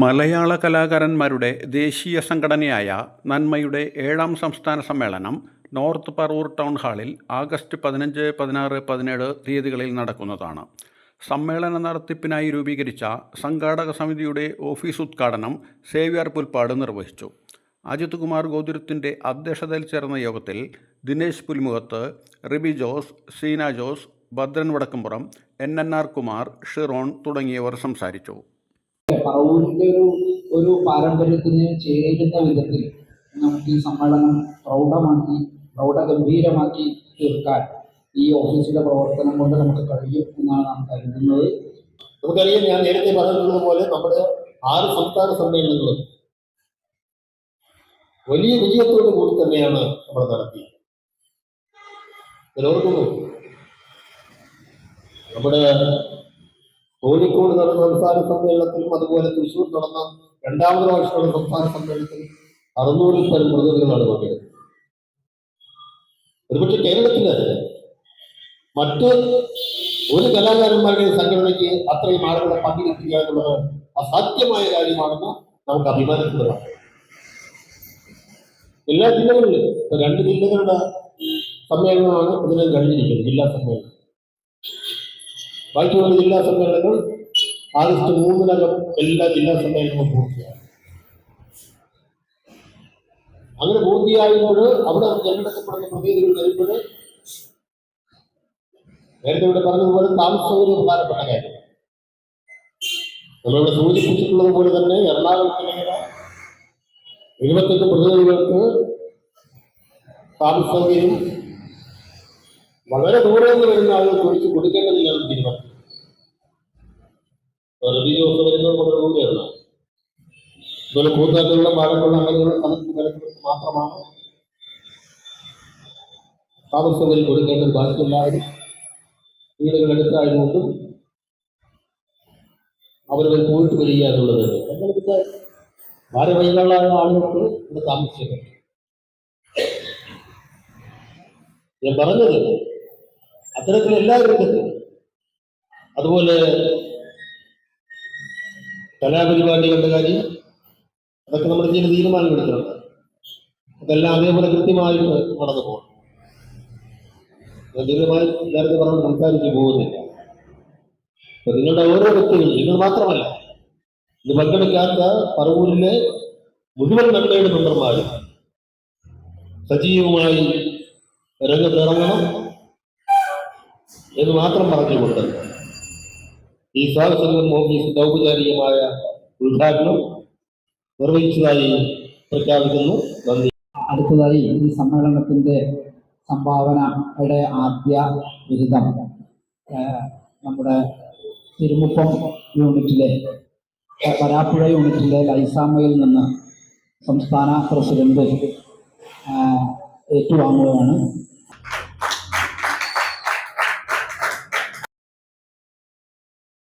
മലയാള കലാകാരന്മാരുടെ ദേശീയ സംഘടനയായ നന്മയുടെ ഏഴാം സംസ്ഥാന സമ്മേളനം നോർത്ത് പറവൂർ ടൗൺ ഹാളിൽ ആഗസ്റ്റ് പതിനഞ്ച് പതിനാറ് പതിനേഴ് തീയതികളിൽ നടക്കുന്നതാണ്. സമ്മേളന നടത്തിപ്പിനായി രൂപീകരിച്ച സംഘാടക സമിതിയുടെ ഓഫീസ് ഉദ്ഘാടനം സേവ്യർ പുൽപ്പാട് നിർവഹിച്ചു. അജിത് കുമാർ ഗോതുരത്തിന്റെ അധ്യക്ഷതയിൽ ചേർന്ന യോഗത്തിൽ Dinesh Pulmukhath Ribi Jose Seena Jose Bhadran Vadakkumpuram N N R Kumar Shiron തുടങ്ങിയവർ സംസാരിച്ചു. പറവൂരിന്റെ ഒരു ഒരു പാരമ്പര്യത്തിന് ചേരുന്ന വിധത്തിൽ നമുക്ക് ഈ സമ്മേളനം പ്രൗഢമാക്കി പ്രൗഢ ഗംഭീരമാക്കി തീർക്കാൻ ഈ ഓഫീസിന്റെ പ്രവർത്തനം കൊണ്ട് നമുക്ക് കഴിയും എന്നാണ് നാം കരുതുന്നത്. നമുക്കറിയാം ഞാൻ നേരത്തെ പറഞ്ഞതുപോലെ പോലെ നമ്മുടെ ആറ് സംസ്ഥാന സമ്മേളനങ്ങളും വലിയ വിജയത്തോടു കൂടി തന്നെയാണ് നമ്മൾ നടത്തിയത്. നമ്മുടെ കോഴിക്കോട് നടന്ന സംസ്ഥാന സമ്മേളനത്തിലും അതുപോലെ തൃശ്ശൂർ നടന്ന രണ്ടാമത് പ്രാവശ്യമുള്ള സംസ്ഥാന സമ്മേളനത്തിലും അറുന്നൂറിൽ പരം പ്രതിനിധികളാണ് പങ്കെടുത്തത്. ഒരുപക്ഷെ കേരളത്തിന് മറ്റ് ഒരു കലാകാരന്മാരുടെ സംഘടനയ്ക്ക് അത്രയും ആളുകളെ പങ്കെടുക്കുക എന്നുള്ളത് അസാധ്യമായ കാര്യമാണെന്ന് നമുക്ക് അഭിമാനത്തിലാണ് എല്ലാ ജില്ലകളിലും രണ്ട് ജില്ലകളുടെ സമ്മേളനമാണ് ഇതിന് കഴിഞ്ഞിരിക്കുന്നത് ജില്ലാ സമ്മേളനം. ബാക്കിയുള്ള ജില്ലാ സമ്മേളനങ്ങൾ ആഗസ്റ്റ് മൂന്നിനകം എല്ലാ ജില്ലാ സമ്മേളനവും പൂർത്തിയാകും. അങ്ങനെ പൂർത്തിയായപ്പോൾ അവിടെ തിരഞ്ഞെടുക്കപ്പെടുന്ന പ്രതിനിധികൾ വരുമ്പോൾ നേരത്തെ ഇവിടെ പറഞ്ഞതുപോലെ താമസസൗകര്യം പ്രധാനപ്പെട്ട കാര്യം. നമ്മളിവിടെ സൂചിപ്പിച്ചിട്ടുള്ളത് പോലെ തന്നെ എറണാകുളത്തിലെ ഇരുപത്തെട്ട് പ്രതിനിധികൾക്ക് താമസ സൗകര്യം വളരെ ദൂരെ നിന്ന് വരുന്ന ആളുകൾ കുറിച്ച് കൊടുക്കേണ്ടതില്ലാന്ന് തീരുമാനം റബി ജോസ് വരുന്നത് അതുപോലെ കൂത്താറ്റുള്ള പാലക്കുള്ള അങ്ങനെയുള്ള സ്ഥലത്ത് മാത്രമാണ്. താമസങ്ങളിൽ കൊടുക്കേണ്ടത് ബാക്കിയെല്ലാവരും വീടുകൾ എടുത്തായതുകൊണ്ടും അവരുടെ പോയിട്ട് വരിക എന്നുള്ളത് നമ്മളിവിടെ ഭാരവൈകളായ ആളുകൾക്ക് ഇവിടെ താമസിച്ചത് ഞാൻ പറഞ്ഞത് അത്തരത്തിൽ എല്ലാ രംഗത്തും അതുപോലെ കലാപരിപാടികളുടെ കാര്യം അതൊക്കെ നമ്മുടെ ചില തീരുമാനമെടുത്തിട്ടുണ്ട് അതെല്ലാം അതേപോലെ കൃത്യമായിട്ട് നടന്നു പോകണം. ദീർഘമായി നേരത്തെ പറഞ്ഞ് സംസാരിച്ച് പോകുന്നില്ല. അപ്പൊ നിങ്ങളുടെ ഓരോ വ്യക്തികളും നിങ്ങൾ മാത്രമല്ല ഇത് പങ്കെടുക്കാത്ത പറവൂരിലെ മുഴുവൻ നന്മയുടെ മെമ്പർമാരും സജീവമായി രംഗത്തിറങ്ങണം. എന്ന് മാത്രം പറഞ്ഞുകൊണ്ട് ഈ സ്വാഗതസംഘം ഓഫീസ് ഔപചാരികമായ ഉദ്ഘാടനം നിർവഹിച്ചതായി പ്രഖ്യാപിക്കുന്നു. നന്ദി. അടുത്തതായി ഈ സമ്മേളനത്തിന്റെ സംഭാവനയുടെ ആദ്യ ബിരുദം നമ്മുടെ തിരുമുപ്പം യൂണിറ്റിലെ വരാപ്പുഴ യൂണിറ്റിലെ ലൈസാമയിൽ നിന്ന് സംസ്ഥാന പ്രസിഡന്റ് ഏറ്റുവാങ്ങുകയാണ്.